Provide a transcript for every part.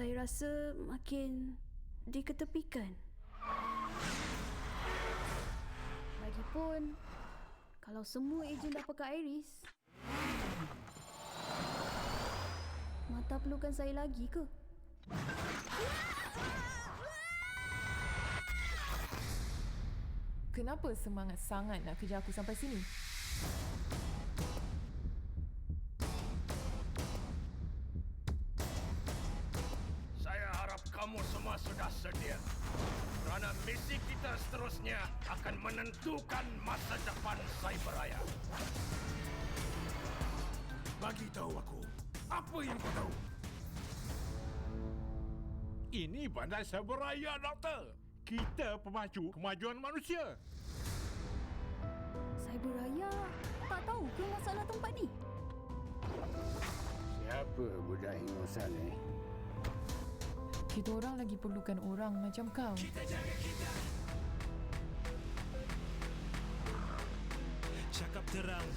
Saya rasa makin diketepikan. Lagipun, kalau semua ejen dah pakai Iris, Mata perlukan saya lagi ke? Kenapa semangat sangat nak kejar aku sampai sini? Kamu semua sudah sedia. Kerana misi kita seterusnya akan menentukan masa depan Cyberaya. Bagi tahu aku, apa yang kau tahu? Ini bandar Cyberaya, Doktor. Kita pemacu kemajuan manusia. Cyberaya tak tahu ke masalah tempat ni? Siapa budak ingusan ni? Kita orang lagi perlukan orang macam kau. Cakap terang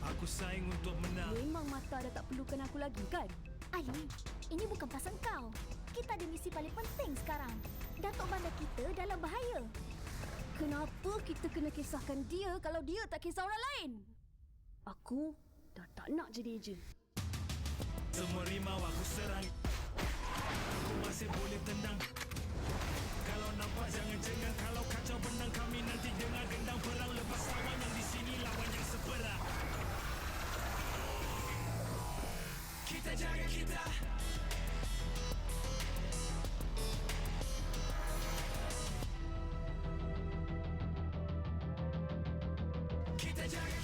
Aku saing untuk menang Memang mata dah tak perlukan aku lagi kan? Ali, ini bukan pasal kau. Kita ada misi paling penting sekarang. Datuk bandar kita dalam bahaya. Kenapa kita kena kisahkan dia kalau dia tak kisah orang lain? Aku dah tak nak jadi ejen. Semua Semerimau aku serang. Aku masih boleh tendang Kalau nampak jangan jengang Kalau kacau benang kami nanti dengar gendang perang. Lepas tangan yang di sini lawan yang seberang. Kita jaga kita. Kita jaga